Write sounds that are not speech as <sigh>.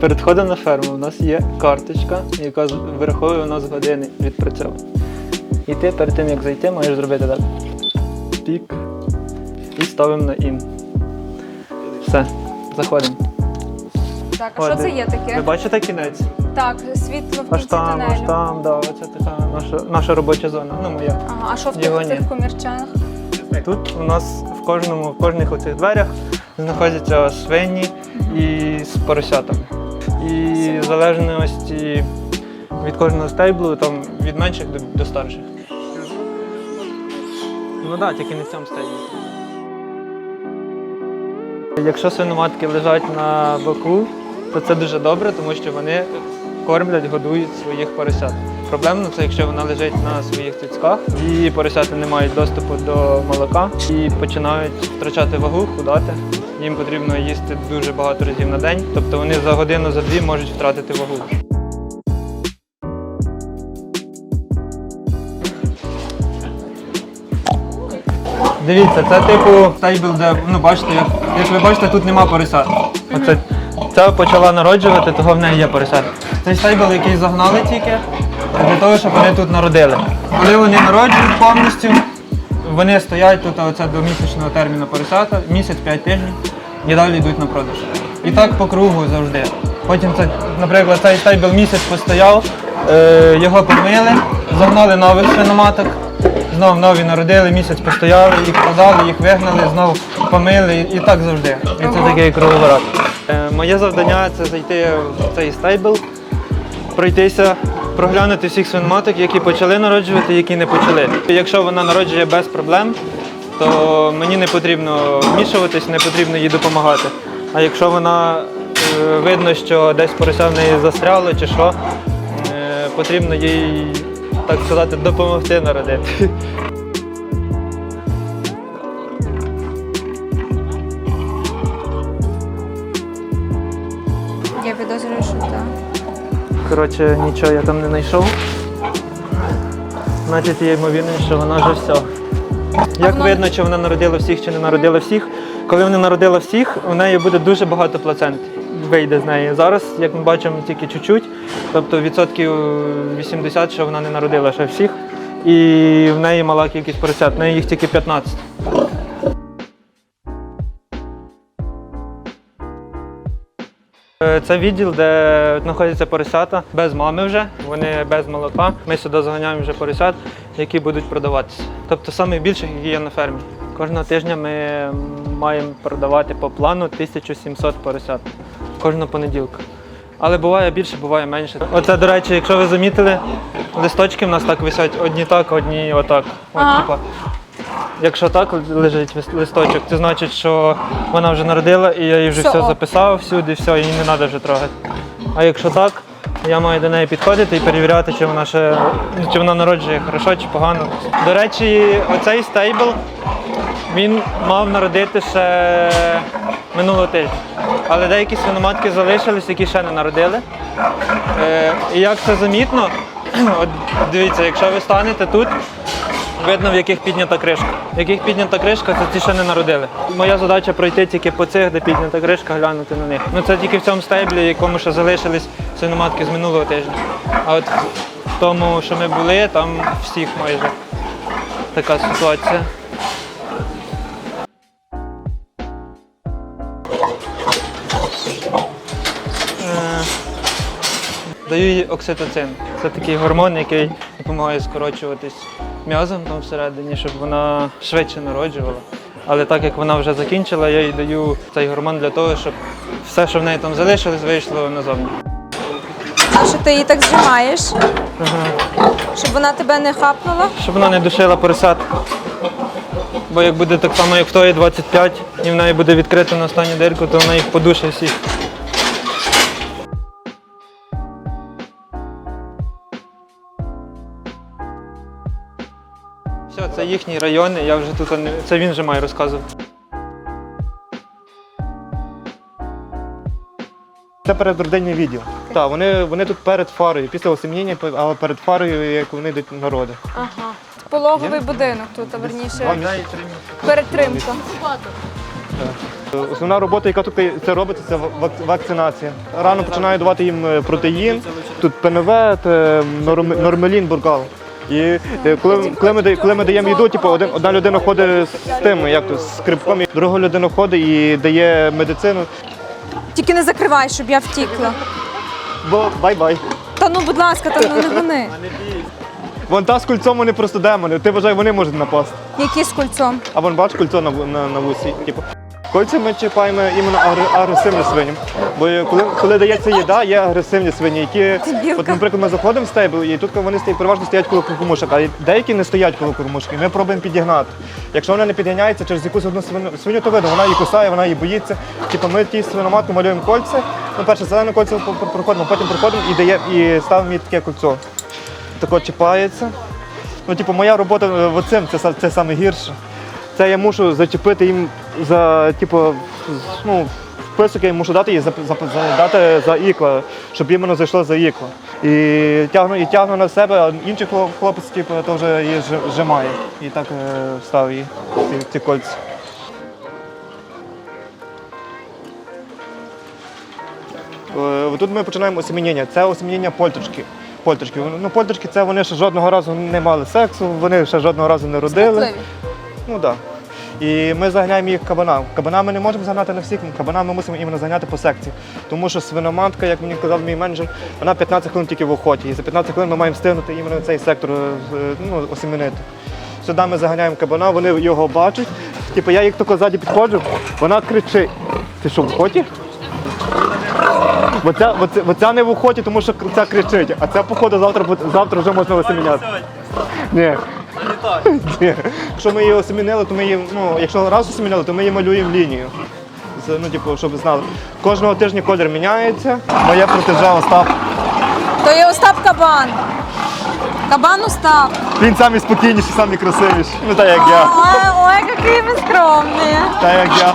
Перед входом на ферму у нас є карточка, яка вираховує у нас години відпрацьовань. І ти перед тим як зайти, маєш зробити так. Пік. І ставимо на ін. Все, заходимо. Так, а що О, це є таке? Ви бачите кінець? Так, світло в Аж кінці там, аж тунелю. там, да, оце така наша, наша робоча зона. Ну, моя. Ага, а що в Його тих ні. цих комірчанах? Тут у нас в кожному, в кожних оцих дверях знаходяться свині і з поросятами. І в залежності від кожного стейблу, там від менших до, до старших. Ну так, да, тільки не в цьому стейблі. Якщо свиноматки лежать на боку, то це дуже добре, тому що вони кормлять, годують своїх поросят. Проблемно це, якщо вона лежить на своїх цицьках, її поросята не мають доступу до молока і починають втрачати вагу, худати. Їм потрібно їсти дуже багато разів на день, тобто вони за годину, за дві можуть втратити вагу. Дивіться, це типу стейбл, де ну бачите, як, як ви бачите, тут нема поросят. Оце ця почала народжувати, того в неї є поросят. Цей стейбл, який загнали тільки, для того, щоб вони тут народили. Коли вони народжують повністю, вони стоять тут оце до місячного терміну поросята, місяць 5 тижнів, і далі йдуть на продаж. І так по кругу завжди. Потім це, наприклад, цей стейбл місяць постояв, е, його помили, загнали нових свиноматок. Знов нові народили, місяць постояли, їх продали, їх вигнали, знов помили і так завжди. І це такий круговорот. Е, Моє завдання це зайти в цей стейбл, пройтися, проглянути всіх свиноматок, які почали народжувати, які не почали. Якщо вона народжує без проблем, то мені не потрібно вмішуватись, не потрібно їй допомагати. А якщо вона е, видно, що десь порося в неї застряло чи що, е, потрібно їй, так сказати, допомогти народити. Я підозрюю, що так. Коротше, нічого я там не знайшов. Значить, є ймовірність, що вона вже все. Як видно, чи вона народила всіх, чи не народила всіх. Коли вона народила всіх, у неї буде дуже багато плацент. Вийде з неї. Зараз, як ми бачимо, тільки чуть-чуть, тобто відсотків 80, що вона не народила ще всіх. І в неї мала кількість поросят, в неї їх тільки 15. Це відділ, де знаходяться поросята без мами вже, вони без молока. Ми сюди заганяємо вже поросят, які будуть продаватися. Тобто найбільших, які є на фермі. Кожного тижня ми маємо продавати по плану 1700 поросят кожного понеділка. Але буває більше, буває менше. Оце, до речі, якщо ви замітили, листочки в нас так висять одні так, одні отак. От, Ага. типа. Якщо так лежить листочок, це значить, що вона вже народила і я їй вже Все, все записав всюди, все, її не треба вже трогати. А якщо так, я маю до неї підходити і перевіряти, чи вона ще чи вона народжує хорошо чи погано. До речі, оцей стейбл він мав народити ще минулого тижня. Але деякі свиноматки залишились, які ще не народили. Е, і як це замітно, <clears throat> от дивіться, якщо ви станете тут, видно, в яких піднята кришка. В яких піднята кришка, це ті ще не народили. Моя задача пройти тільки по цих, де піднята кришка, глянути на них. Ну це тільки в цьому стейблі, якому ще залишились свиноматки з минулого тижня. А от в тому, що ми були, там всіх майже така ситуація. Е, Даю їй окситоцин. Це такий гормон, який допомагає скорочуватись м'язом там всередині, щоб вона швидше народжувала. Але так як вона вже закінчила, я їй даю цей гормон для того, щоб все, що в неї там залишилось, вийшло назовні. А що ти її так зжимаєш? Щоб вона тебе не хапнула? Щоб вона не душила поросят. Бо як буде так само, як в тої 25, і в неї буде відкрита на останню дирку, то вона їх подушить всіх. Їхній район, я вже тут не. Це він вже має розказувати. Це передродинний відділ. Так, вони, вони тут перед фарою, після осемніння, але перед фарою, як вони йдуть на роди. Ага. Пологовий будинок тут, а верніше перетримка. Основна робота, яка тут це робиться, це вакцинація. Рано починаю давати їм е, протеїн, тут ПНВ, те, нормелін, бургал. І е, коли, коли, ми, коли ми даємо їду, типу, один, одна людина ходить з тим, як то, з скрипком, і друга людина ходить і дає медицину. Тільки не закривай, щоб я втікла. Бо бай-бай. Та ну, будь ласка, та ну не гони. Вон та з кульцом вони просто демони. Ти вважай, вони можуть напасти. Які з кульцом? А вон бач кольцо на, на, на вусі. Типу. Кольця ми чіпаємо іменно агр- агресивні свині. Бо коли, коли дається їда, є агресивні свині, які, от, наприклад, ми заходимо в стейбл, і тут вони стоять, переважно стоять коло кормушок, а деякі не стоять коло кормушки. І ми пробуємо підігнати. Якщо вона не підганяється через якусь одну свиню, свиню то видно, вона її кусає, вона її боїться. Типу ми ті свиноматку малюємо кольця. Ну, перше зелене кольце проходимо, потім проходимо і дає, і ставимо їй таке кольцо. Тако чіпається. Ну, типу, моя робота е, оцим, це, са- це саме гірше. Це я мушу зачепити їм за, типу, ну, вписок я мушу дати і за, за, за- дати за ікла, щоб іменно зайшло за ікла. І тягну, і тягну на себе, а інший хлопець типу, то вже її зжи- зжимає. І так е, ставив її, ці, ці кольці. Е, Тут ми починаємо осемінення. Це осемінення польточки. Польточки. Ну, польточки це вони ще жодного разу не мали сексу, вони ще жодного разу не родили. Ну так. І ми заганяємо їх кабанам. Кабана ми не можемо загнати на всіх, кабана ми мусимо іменно заганяти по секції. Тому що свиноматка, як мені казав мій менеджер, вона 15 хвилин тільки в охоті. І за 15 хвилин ми маємо встигнути іменно цей сектор е, ну, осемінити. Сюди ми заганяємо кабана, вони його бачать. Типу я їх тільки ззаді підходжу, вона кричить. Ти що, в охоті? Бо ця, бо ця, бо ця не в охоті, тому що ця кричить, а ця, походу, завтра, завтра вже можна осеміняти. Ні. Якщо ми її осемінили, то ми її, ну, якщо раз осемінили, то ми її малюємо лінію. Це, ну, типу, щоб знали. Кожного тижня колір міняється. Моє протеже Остап. То є Остап Кабан. Кабан Остап. Він самий спокійніший, самий красивіший. Ну так як я. Ой, який він скромний. Так як я.